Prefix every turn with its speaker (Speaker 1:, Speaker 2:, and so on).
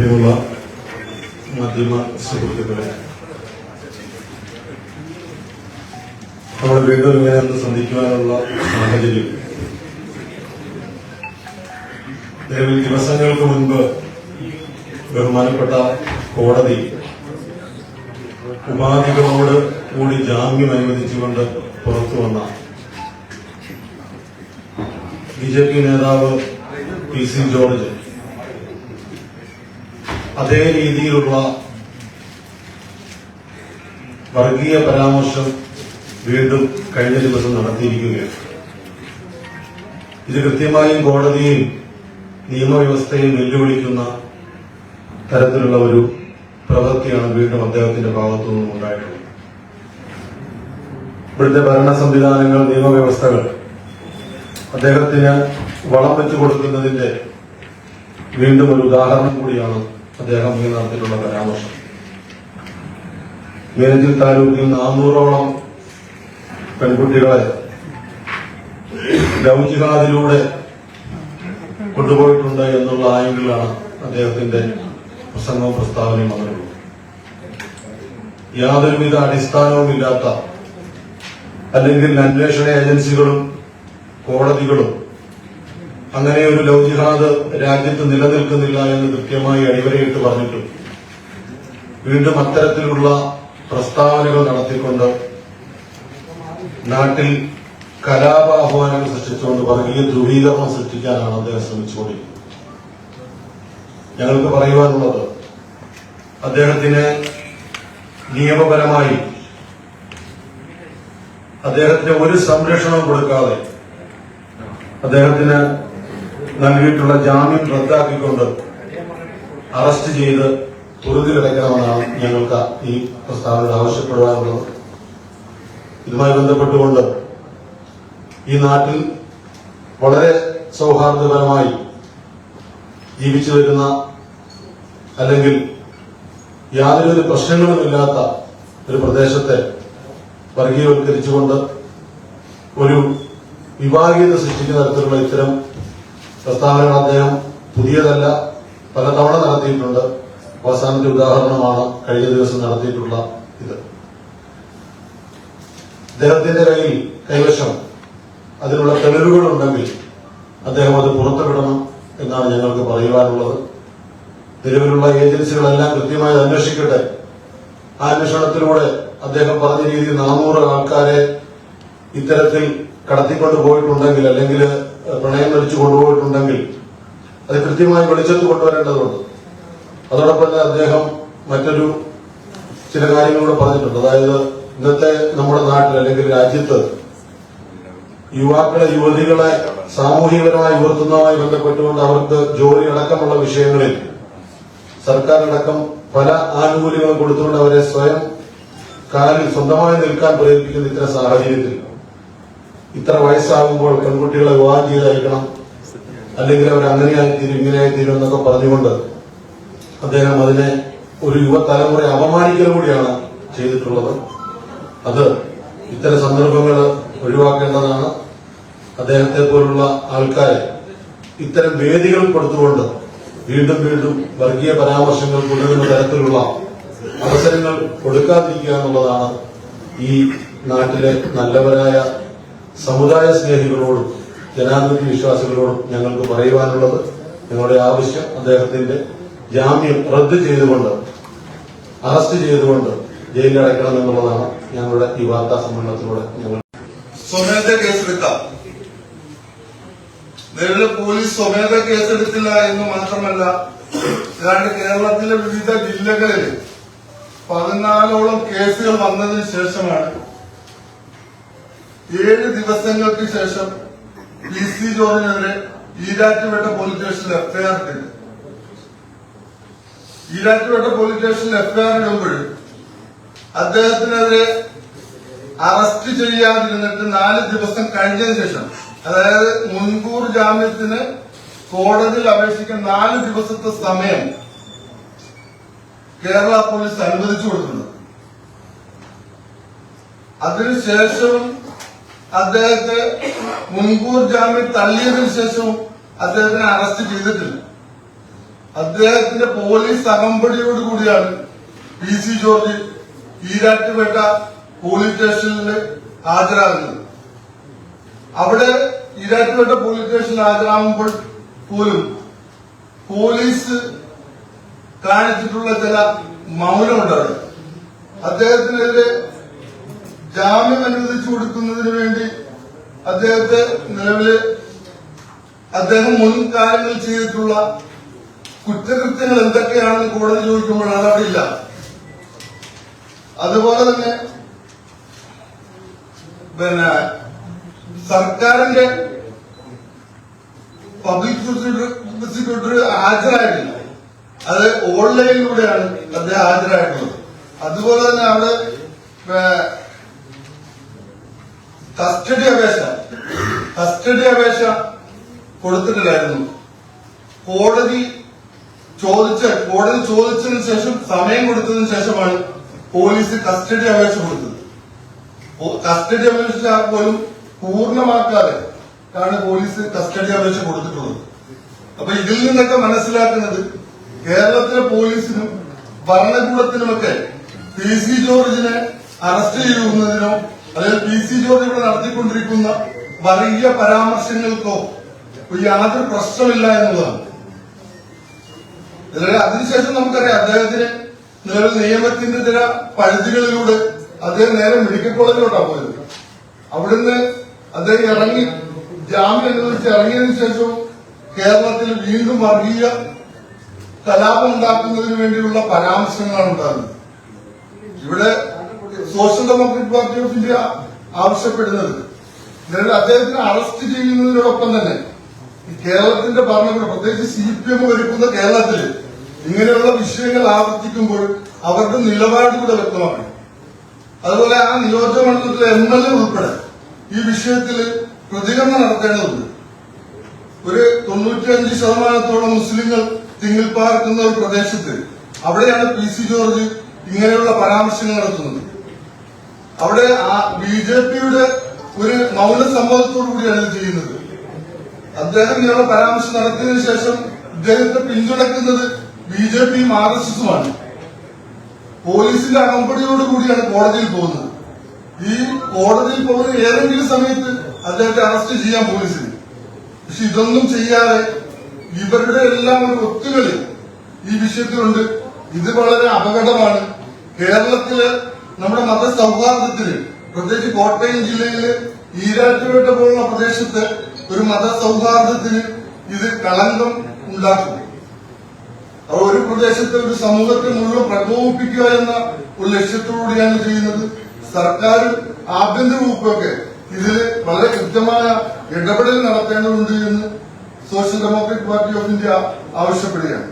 Speaker 1: പ്രിയമുള്ള മാധ്യമ സുഹൃത്തുക്കളെ. നമ്മൾ വീണ്ടും ഇങ്ങനെ സന്ധിക്കുവാനുള്ള സാഹചര്യം. നിലവിൽ ദിവസങ്ങൾക്ക് മുൻപ് ബഹുമാനപ്പെട്ട കോടതി ഉപാധികളോട് കൂടി ജാമ്യം അനുവദിച്ചുകൊണ്ട് പുറത്തു വന്ന ബി ജെ പി നേതാവ് പി സി ജോർജ് അതേ രീതിയിലുള്ള വർഗീയ പരാമർശം വീണ്ടും കഴിഞ്ഞ ദിവസം നടത്തിയിരിക്കുകയാണ്. ഇത് കൃത്യമായും കോടതിയും നിയമവ്യവസ്ഥയും വെല്ലുവിളിക്കുന്ന തരത്തിലുള്ള ഒരു പ്രവൃത്തിയാണ് വീണ്ടും അദ്ദേഹത്തിന്റെ ഭാഗത്തു നിന്നും ഉണ്ടായിട്ടുള്ളത്. ഇവിടുത്തെ ഭരണ സംവിധാനങ്ങൾ നിയമവ്യവസ്ഥകൾ അദ്ദേഹത്തിന് വളം വെച്ചു കൊടുക്കുന്നതിന്റെ വീണ്ടും ഒരു ഉദാഹരണം കൂടിയാണ് അദ്ദേഹം ഈ നടത്തിയിട്ടുള്ള പരാമർശം. മീനച്ചിൽ താലൂക്കിൽ നാനൂറോളം പെൺകുട്ടികളെ ലവ് കൊണ്ടുപോയിട്ടുണ്ട് എന്നുള്ള ആംഗിളിലാണ് അദ്ദേഹത്തിന്റെ പ്രസംഗവും പ്രസ്താവനയും വന്നിട്ടുള്ളത്. യാതൊരുവിധ അടിസ്ഥാനവുമില്ലാത്ത അല്ലെങ്കിൽ അന്വേഷണ ഏജൻസികളും കോടതികളും അങ്ങനെ ഒരു ലവ് ജിഹാദ് രാജ്യത്ത് നിലനിൽക്കുന്നില്ല എന്ന് കൃത്യമായി അടിവരയിട്ട് പറഞ്ഞിട്ടും വീണ്ടും അത്തരത്തിലുള്ള പ്രസ്താവനകൾ നടത്തിക്കൊണ്ട് നാട്ടിൽ കലാപാഹ്വാനങ്ങൾ സൃഷ്ടിച്ചുകൊണ്ട് വർഗീയ ധ്രുവീകരണം സൃഷ്ടിക്കാനാണ് അദ്ദേഹം ശ്രമിച്ചുകൊണ്ടിരിക്കുന്നത്. ഞങ്ങൾക്ക് പറയുവാനുള്ളത് അദ്ദേഹത്തിന് നിയമപരമായി അദ്ദേഹത്തിന് ഒരു സംരക്ഷണവും കൊടുക്കാതെ അദ്ദേഹത്തിന് നൽകിയിട്ടുള്ള ജാമ്യം റദ്ദാക്കിക്കൊണ്ട് അറസ്റ്റ് ചെയ്ത് തുറുതിലടയ്ക്കണമെന്നാണ് ഞങ്ങൾക്ക് ഈ പ്രസ്താവനയിൽ ആവശ്യപ്പെടുവാനുള്ളത് ഇതുമായി ബന്ധപ്പെട്ടുകൊണ്ട് ഈ നാട്ടിൽ വളരെ സൗഹാർദ്ദപരമായി ജീവിച്ചു വരുന്ന അല്ലെങ്കിൽ യാതൊരു പ്രശ്നങ്ങളുമില്ലാത്ത ഒരു പ്രദേശത്തെ വർഗീയവൽക്കരിച്ചുകൊണ്ട് ഒരു വിഭാഗീയത സൃഷ്ടിക്കുന്ന തരത്തിലുള്ള ഇത്തരം പ്രസ്താവനകൾ അദ്ദേഹം പുതിയതല്ല പലതവണ നടത്തിയിട്ടുണ്ട്. അവസാനത്തെ ഉദാഹരണമാണ് കഴിഞ്ഞ ദിവസം നടത്തിയിട്ടുള്ള ഇത്. അദ്ദേഹത്തിന്റെ കയ്യിൽ കൈവശം അതിനുള്ള തെളിവുകളുണ്ടെങ്കിൽ അദ്ദേഹം അത് പുറത്തുവിടണം എന്നാണ് ഞങ്ങൾക്ക് പറയുവാനുള്ളത്. നിലവിലുള്ള ഏജൻസികളെല്ലാം കൃത്യമായി അന്വേഷിക്കട്ടെ. ആ അന്വേഷണത്തിലൂടെ അദ്ദേഹം പറഞ്ഞ രീതിയിൽ നാനൂറ് ആൾക്കാരെ ഇത്തരത്തിൽ കടത്തിക്കൊണ്ടു പോയിട്ടുണ്ടെങ്കിൽ അല്ലെങ്കിൽ പ്രണയം വലിച്ചു കൊണ്ടുപോയിട്ടുണ്ടെങ്കിൽ അത് കൃത്യമായി വെളിച്ചത്ത് കൊണ്ടുവരേണ്ടതുണ്ട്. അതോടൊപ്പം തന്നെ അദ്ദേഹം മറ്റൊരു ചില കാര്യങ്ങളോട് പറഞ്ഞിട്ടുണ്ട്. അതായത് ഇന്നത്തെ നമ്മുടെ നാട്ടിൽ അല്ലെങ്കിൽ രാജ്യത്ത് യുവാക്കളെ യുവതികളെ സാമൂഹികപരമായി ഉയർത്തുന്നതുമായി ബന്ധപ്പെട്ടുകൊണ്ട് അവർക്ക് ജോലി അടക്കമുള്ള വിഷയങ്ങളിൽ സർക്കാർ അടക്കം പല ആനുകൂല്യങ്ങളും കൊടുത്തുകൊണ്ട് അവരെ സ്വയം കാലിൽ സ്വന്തമായി നിൽക്കാൻ പ്രേരിപ്പിക്കുന്ന ഇത്തരം സാഹചര്യത്തിൽ ഇത്ര വയസ്സാകുമ്പോൾ പെൺകുട്ടികളെ വിവാഹം ചെയ്തയക്കണം അല്ലെങ്കിൽ അവർ അങ്ങനെയായി അങ്ങനെയായിത്തീരും ഇങ്ങനെയായിത്തീരും എന്നൊക്കെ പറഞ്ഞുകൊണ്ട് അദ്ദേഹം അതിനെ ഒരു യുവതലമുറയെ അപമാനിക്കൽ കൂടിയാണ് ചെയ്തിട്ടുള്ളത്. അത് ഇത്തരം സന്ദർഭങ്ങൾ ഒഴിവാക്കേണ്ടതാണ്. അദ്ദേഹത്തെ പോലുള്ള ആൾക്കാരെ ഇത്തരം വേദികൾ കൊടുത്തുകൊണ്ട് വീണ്ടും വീണ്ടും വർഗീയ പരാമർശങ്ങൾ കൊണ്ടുവരുന്ന തരത്തിലുള്ള അവസരങ്ങൾ കൊടുക്കാതിരിക്കുക എന്നുള്ളതാണ് ഈ നാട്ടിലെ നല്ലവരായ സമുദായ സ്നേഹികളോടും ജനാധിപത്യ വിശ്വാസികളോടും ഞങ്ങൾക്ക് പറയുവാനുള്ളത് ഞങ്ങളുടെ ആവശ്യം അദ്ദേഹത്തിന്റെ ജാമ്യം റദ്ദ് ചെയ്തുകൊണ്ട് അറസ്റ്റ് ചെയ്തുകൊണ്ട് ജയിലിൽ അടയ്ക്കണം എന്നുള്ളതാണ് ഞങ്ങളുടെ ഈ വാർത്താ സമ്മേളനത്തിലൂടെ ഞങ്ങൾ
Speaker 2: സ്വമേധ കേസെടുക്കാം. നിലവിലെ പോലീസ് സ്വമേധ കേസെടുത്തില്ല എന്ന് മാത്രമല്ല ഏതാണ്ട് കേരളത്തിലെ വിവിധ ജില്ലകളിൽ പതിനാലോളം കേസുകൾ വന്നതിന് ശേഷമാണ് ഏഴ് ദിവസങ്ങൾക്ക് ശേഷം പി സി ജോർജിനെതിരെ ഈരാറ്റുപേട്ട പോലീസ് സ്റ്റേഷനിൽ എഫ്ഐആർ ഇട്ടില്ല ഈരാറ്റുപേട്ട പോലീസ് സ്റ്റേഷനിൽ എഫ്ഐആർ ഇടുമ്പോൾ അദ്ദേഹത്തിനെതിരെ അറസ്റ്റ് ചെയ്യാതിരുന്നിട്ട് നാല് ദിവസം കഴിഞ്ഞതിന് ശേഷം അതായത് മുൻകൂർ ജാമ്യത്തിന് കോടതിയിൽ അപേക്ഷിക്കാൻ നാല് ദിവസത്തെ സമയം കേരള പോലീസ് അനുവദിച്ചു കൊടുക്കുന്നത് അതിനുശേഷവും അദ്ദേഹത്തെ മുൻകൂർ ജാമ്യം തള്ളിയതിനു ശേഷവും അദ്ദേഹത്തിനെ അറസ്റ്റ് ചെയ്തിട്ടില്ല. അദ്ദേഹത്തിന്റെ പോലീസ് അകമ്പടിയോട് കൂടിയാണ് P C George Erattupetta police സ്റ്റേഷനിൽ ഹാജരാകുന്നത്. അവിടെ ഈരാറ്റുപേട്ട പോലീസ് സ്റ്റേഷനിൽ ഹാജരാകുമ്പോൾ പോലും പോലീസ് കാണിച്ചിട്ടുള്ള ചില മൗനമുണ്ടായിരുന്നു അദ്ദേഹത്തിനെതിരെ ജാമ്യം അനുവദിച്ചു കൊടുക്കുന്നതിന് വേണ്ടി അദ്ദേഹത്തെ നിലവിൽ അദ്ദേഹം മുൻകാലങ്ങളിൽ ചെയ്തിട്ടുള്ള കുറ്റകൃത്യങ്ങൾ എന്തൊക്കെയാണെന്ന് കോടതി ചോദിക്കുമ്പോൾ അതവിടെ ഇല്ല അതുപോലെ തന്നെ പിന്നെ സർക്കാരിന്റെ പബ്ലിക് പ്രോസിക്യൂട്ടർ ഹാജരായിട്ടില്ല അത് ഓൺലൈനിലൂടെയാണ് അദ്ദേഹം ഹാജരായിട്ടുള്ളത്. അതുപോലെ തന്നെ അവിടെ കസ്റ്റഡി അപേക്ഷ. കസ്റ്റഡി അപേക്ഷ കൊടുത്തിട്ടില്ലായിരുന്നു. കോടതി ചോദിച്ച കോടതി ചോദിച്ചതിന് ശേഷം സമയം കൊടുത്തതിന് ശേഷമാണ് പോലീസ് കസ്റ്റഡി അപേക്ഷ കൊടുത്തത്. കസ്റ്റഡി അപേക്ഷ പോലും പൂർണമാക്കാതെ ആണ് പോലീസ് കസ്റ്റഡി അപേക്ഷ കൊടുത്തിട്ടുള്ളത്. അപ്പൊ ഇതിൽ നിന്നൊക്കെ മനസ്സിലാക്കുന്നത് കേരളത്തിലെ പോലീസിനും ഭരണകൂടത്തിനുമൊക്കെ പി സി ജോർജിനെ അറസ്റ്റ് ചെയ്യുന്നതിനോ അല്ലെങ്കിൽ പി സി ജോർജ് ഇവിടെ നടത്തിക്കൊണ്ടിരിക്കുന്ന വർഗീയ പരാമർശങ്ങൾക്കോ യാതൊരു പ്രശ്നമില്ല എന്നുള്ളതാണ്. അതിനുശേഷം നമുക്കറിയാം അദ്ദേഹത്തിന് നിലവിൽ നിയമത്തിന്റെ ചില പരിധികളിലൂടെ അദ്ദേഹം നേരെ മെഡിക്കൽ കോളേജിലോട്ടാണ് പോയത്. അവിടുന്ന് അദ്ദേഹം ഇറങ്ങി ജാമ്യം അനുവദിച്ച് ഇറങ്ങിയതിനു ശേഷവും കേരളത്തിൽ വീണ്ടും വർഗീയ കലാപം ഉണ്ടാക്കുന്നതിന് വേണ്ടിയുള്ള പരാമർശങ്ങളാണ് ഉണ്ടാകുന്നത്. ഇവിടെ social democratic party of India ആവശ്യപ്പെടുന്നത്. അദ്ദേഹത്തിനെ അറസ്റ്റ് ചെയ്യുന്നതിനോടൊപ്പം തന്നെ കേരളത്തിന്റെ ഭരണകൂടം പ്രത്യേകിച്ച് സി പി എം ഒരുക്കുന്ന കേരളത്തിൽ ഇങ്ങനെയുള്ള വിഷയങ്ങൾ ആവർത്തിക്കുമ്പോൾ അവരുടെ നിലപാട് കൂടെ വ്യക്തമാക്കണം അതുപോലെ ആ നിയോജക മണ്ഡലത്തിലെ എം എൽ എ ഉൾപ്പെടെ ഈ വിഷയത്തിൽ പ്രതികരണം നടത്തേണ്ടതുണ്ട്. ഒരു തൊണ്ണൂറ്റിയഞ്ച് ശതമാനത്തോളം മുസ്ലിങ്ങൾ തിങ്ങിൽ പാർക്കുന്ന ഒരു പ്രദേശത്ത് അവിടെയാണ് പി സി ജോർജ് ഇങ്ങനെയുള്ള പരാമർശങ്ങൾ നടത്തുന്നത്. അവിടെ ആ ബി ജെ പിയുടെ ഒരു മൗന സമ്മതത്തോടു കൂടിയാണ് ഇത് ചെയ്യുന്നത്. അദ്ദേഹം ഇയാളെ പരാമർശം നടത്തിയതിനു ശേഷം ഇദ്ദേഹത്തെ പിന്തുണക്കുന്നത് ബി ജെ പിയും ആർ എസ് എസുമാണ്. പോലീസിന്റെ അകമ്പടിയോട് കൂടിയാണ് കോടതിയിൽ പോകുന്നത്. ഈ കോടതിയിൽ പോകുന്ന ഏതെങ്കിലും സമയത്ത് അദ്ദേഹത്തെ അറസ്റ്റ് ചെയ്യാൻ പോലീസിന്. പക്ഷെ ഇതൊന്നും ചെയ്യാതെ ഇവരുടെ എല്ലാം ഒരു ഒത്തുകളി ഈ വിഷയത്തിലുണ്ട്. ഇത് വളരെ അപകടമാണ്. കേരളത്തിൽ നമ്മുടെ മത സൗഹാർദ്ദത്തിൽ പ്രത്യേകിച്ച് കോട്ടയം ജില്ലയിൽ ഈരാറ്റുപേട്ട പോലുള്ള പ്രദേശത്ത് ഒരു മത സൗഹാർദ്ദത്തിൽ ഇത് കളങ്കം ഉണ്ടാക്കും ഒരു പ്രദേശത്തെ ഒരു സമൂഹത്തെ മുഴുവൻ പ്രകോപിപ്പിക്കുക എന്ന ഒരു ലക്ഷ്യത്തോടുകൂടിയാണ് ചെയ്യുന്നത്. സർക്കാരും ആഭ്യന്തര വകുപ്പൊക്കെ ഇതിൽ വളരെ കൃത്യമായ ഇടപെടൽ നടത്തേണ്ടതുണ്ട് എന്ന് social democratic party of India ആവശ്യപ്പെടുകയാണ്.